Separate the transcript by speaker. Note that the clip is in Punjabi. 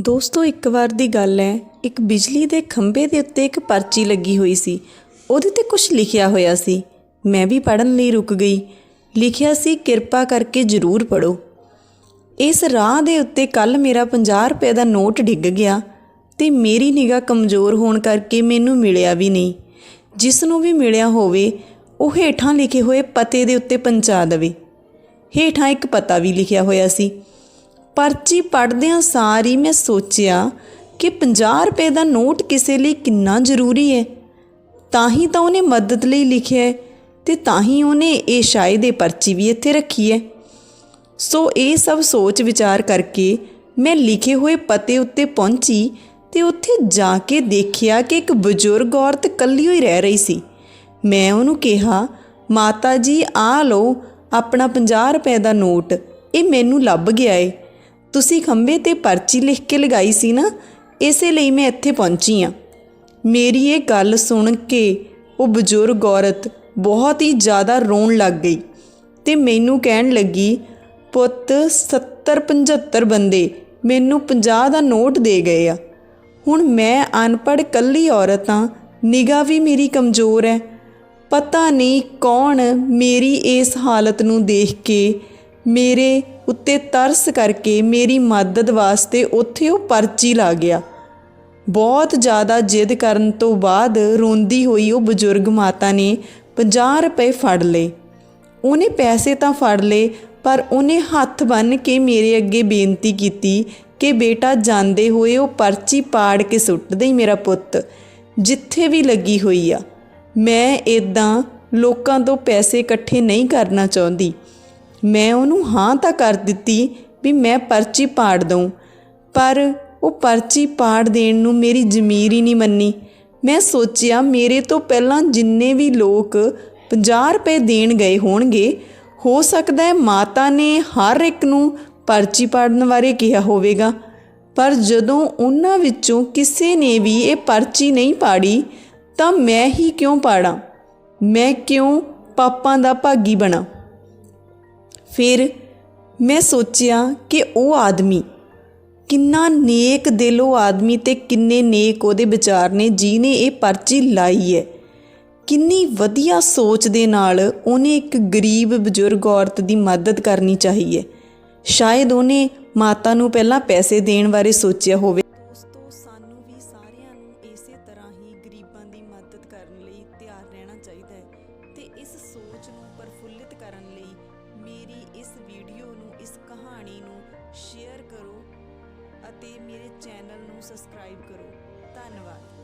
Speaker 1: ਦੋਸਤੋ, ਇੱਕ ਵਾਰ ਦੀ ਗੱਲ ਹੈ ਇੱਕ ਬਿਜਲੀ ਦੇ ਖੰਭੇ ਦੇ ਉੱਤੇ ਇੱਕ ਪਰਚੀ ਲੱਗੀ ਹੋਈ ਸੀ। ਉਹਦੇ ਤੇ ਕੁਝ ਲਿਖਿਆ ਹੋਇਆ ਸੀ। ਮੈਂ ਵੀ ਪੜਨ ਲਈ ਰੁਕ ਗਈ। ਲਿਖਿਆ ਸੀ, ਕਿਰਪਾ ਕਰਕੇ ਜ਼ਰੂਰ ਪੜੋ ਇਸ ਰਾਹ ਦੇ ਉੱਤੇ ਕੱਲ ਮੇਰਾ 50 ਰੁਪਏ ਦਾ ਨੋਟ ਡਿੱਗ ਗਿਆ ਤੇ ਮੇਰੀ ਨਿਗਾਹ ਕਮਜ਼ੋਰ ਹੋਣ ਕਰਕੇ ਮੈਨੂੰ ਮਿਲਿਆ ਵੀ ਨਹੀਂ। ਜਿਸ ਨੂੰ ਵੀ ਮਿਲਿਆ ਹੋਵੇ, ਉਹ ਹੇਠਾਂ ਲਿਖੇ ਹੋਏ ਪਤੇ ਦੇ ਉੱਤੇ ਪਹੁੰਚਾ ਦੇਵੇ। ਹੇਠਾਂ ਇੱਕ ਪਤਾ ਵੀ ਲਿਖਿਆ ਹੋਇਆ ਸੀ। ਪਰਚੀ ਪੜ੍ਹਦਿਆਂ ਸਾਰ ਹੀ ਮੈਂ ਸੋਚਿਆ ਕਿ 50 ਰੁਪਏ ਦਾ ਨੋਟ ਕਿਸੇ ਲਈ ਕਿੰਨਾ ਜ਼ਰੂਰੀ ਹੈ ਤਾਂ ਹੀ ਤਾਂ ਉਹਨੇ ਮਦਦ ਲਈ ਲਿਖਿਆ ਹੈ ਤੇ ਤਾਂ ਹੀ ਉਹਨੇ ਇਹ ਸ਼ਾਇਦ ਇਹ ਪਰਚੀ ਵੀ ਇੱਥੇ ਰੱਖੀ ਹੈ ਸੋ ਇਹ ਸਭ ਸੋਚ ਵਿਚਾਰ ਕਰਕੇ ਮੈਂ ਲਿਖੇ ਹੋਏ ਪਤੇ ਉੱਤੇ ਪਹੁੰਚੀ ਤੇ ਉੱਥੇ ਜਾ ਕੇ ਦੇਖਿਆ ਕਿ ਇੱਕ ਬਜ਼ੁਰਗ ਔਰਤ ਇਕੱਲੀ ਹੋਈ ਰਹਿ ਰਹੀ ਸੀ। ਮੈਂ ਉਹਨੂੰ ਕਿਹਾ, ਮਾਤਾ ਜੀ ਆ ਲਓ, ਆਪਣਾ 50 ਰੁਪਏ ਦਾ ਨੋਟ। ਇਹ ਮੈਨੂੰ ਲੱਭ ਗਿਆ ਏ। ਤੁਸੀਂ ਖੰਭੇ ਤੇ ਪਰਚੀ ਲਿਖ ਕੇ ਲਗਾਈ ਸੀ ਨਾ, ਇਸੇ ਲਈ ਮੈਂ ਇੱਥੇ ਪਹੁੰਚੀ ਆ ਮੇਰੀ ਇਹ ਗੱਲ ਸੁਣ ਕੇ ਉਹ ਬਜ਼ੁਰਗ ਔਰਤ ਬਹੁਤ ਹੀ ਜ਼ਿਆਦਾ ਰੋਣ ਲੱਗ ਗਈ ਤੇ ਮੈਨੂੰ ਕਹਿਣ ਲੱਗੀ, ਪੁੱਤ 70 75 ਬੰਦੇ ਮੈਨੂੰ 50 ਦਾ ਨੋਟ ਦੇ ਗਏ ਆ। ਹੁਣ ਮੈਂ ਅਨਪੜ੍ਹ ਕੱਲੀ ਔਰਤ ਹਾਂ, ਨਿਗਾਹ ਵੀ ਮੇਰੀ ਕਮਜ਼ੋਰ ਹੈ। ਪਤਾ ਨਹੀਂ ਕੌਣ ਮੇਰੀ ਇਸ ਹਾਲਤ ਨੂੰ ਦੇਖ ਕੇ ਮੇਰੇ ਉੱਤੇ ਤਰਸ ਕਰਕੇ ਮੇਰੀ ਮਦਦ ਵਾਸਤੇ ਉੱਥੇ ਉਹ ਪਰਚੀ ਲਾ ਗਿਆ। ਬਹੁਤ ਜ਼ਿਆਦਾ ਜਿੱਦ ਕਰਨ ਤੋਂ ਬਾਅਦ ਰੋਂਦੀ ਹੋਈ ਉਹ ਬਜ਼ੁਰਗ ਮਾਤਾ ਨੇ 50 ਰੁਪਏ ਫੜ ਲਏ। ਉਹਨੇ ਪੈਸੇ ਤਾਂ ਫੜ ਲਏ, ਪਰ ਉਹਨੇ ਹੱਥ ਬੰਨ੍ਹ ਕੇ ਮੇਰੇ ਅੱਗੇ ਬੇਨਤੀ ਕੀਤੀ ਕਿ ਬੇਟਾ ਜਾਂਦੇ ਹੋਏ ਉਹ ਪਰਚੀ ਪਾੜ ਕੇ ਸੁੱਟ ਦੇਈ ਮੇਰਾ ਪੁੱਤ, ਜਿੱਥੇ ਵੀ ਲੱਗੀ ਹੋਈ ਆ। ਮੈਂ ਇਦਾਂ ਲੋਕਾਂ ਤੋਂ ਪੈਸੇ ਇਕੱਠੇ ਨਹੀਂ ਕਰਨਾ ਚਾਹੁੰਦੀ। ਮੈਂ ਉਹਨੂੰ ਹਾਂ ਤਾਂ ਕਰ ਦਿੱਤੀ ਵੀ ਮੈਂ ਪਰਚੀ ਪਾੜ ਦਊਂ, ਪਰ ਉਹ ਪਰਚੀ ਪਾੜ ਦੇਣ ਨੂੰ ਮੇਰੀ ਜ਼ਮੀਰ ਹੀ ਨਹੀਂ ਮੰਨੀ। ਮੈਂ ਸੋਚਿਆ ਮੇਰੇ ਤੋਂ ਪਹਿਲਾਂ ਜਿੰਨੇ ਵੀ ਲੋਕ 50 ਰੁਪਏ ਦੇਣ ਗਏ ਹੋਣਗੇ, ਹੋ ਸਕਦਾ ਹੈ ਮਾਤਾ ਨੇ ਹਰ ਇੱਕ ਨੂੰ ਪਰਚੀ ਪਾੜਨ ਬਾਰੇ ਕਿਹਾ ਹੋਵੇਗਾ। ਪਰ ਜਦੋਂ ਉਹਨਾਂ ਵਿੱਚੋਂ ਕਿਸੇ ਨੇ ਵੀ ਇਹ ਪਰਚੀ ਨਹੀਂ ਪਾੜੀ, ਤਾਂ ਮੈਂ ਹੀ ਕਿਉਂ ਪਾੜਾਂ? ਮੈਂ ਕਿਉਂ ਪਾਪਾਂ ਦਾ ਭਾਗੀ ਬਣਾ? ਫਿਰ ਮੈਂ ਸੋਚਿਆ ਕਿ ਉਹ ਆਦਮੀ, ਕਿੰਨਾ ਨੇਕ ਦਿਲ ਉਹ ਆਦਮੀ ਤੇ ਕਿੰਨੇ ਨੇਕ ਉਹਦੇ ਵਿਚਾਰ ਨੇ ਜਿਹਨੇ ਇਹ ਪਰਚੀ ਲਾਈ ਹੈ। ਕਿੰਨੀ ਵਧੀਆ ਸੋਚ ਦੇ ਨਾਲ ਉਹਨੇ ਇੱਕ ਗਰੀਬ ਬਜ਼ੁਰਗ ਔਰਤ ਦੀ ਮਦਦ ਕਰਨੀ ਚਾਹੀ ਹੈ। ਸ਼ਾਇਦ ਉਹਨੇ ਮਾਤਾ ਨੂੰ ਪਹਿਲਾਂ ਪੈਸੇ ਦੇਣ ਬਾਰੇ ਸੋਚਿਆ ਹੋਵੇ। ਦੋਸਤੋ ਸਾਨੂੰ ਵੀ ਸਾਰਿਆਂ ਨੂੰ ਇਸੇ ਤਰ੍ਹਾਂ ਹੀ ਗਰੀਬਾਂ ਦੀ ਮਦਦ ਕਰਨ ਲਈ ਤਿਆਰ ਰਹਿਣਾ ਚਾਹੀਦਾ ਹੈ ਤੇ ਇਸ ਸੋਚ ਨੂੰ ਪ੍ਰਫੁੱਲਿਤ ਕਰਨ ਲਈ ਮੇਰੀ ਇਸ ਵੀਡੀਓ ਨੂੰ, ਇਸ ਕਹਾਣੀ ਨੂੰ ਸ਼ੇਅਰ ਕਰੋ ਅਤੇ ਮੇਰੇ ਚੈਨਲ ਨੂੰ ਸਬਸਕ੍ਰਾਈਬ ਕਰੋ। ਧੰਨਵਾਦ।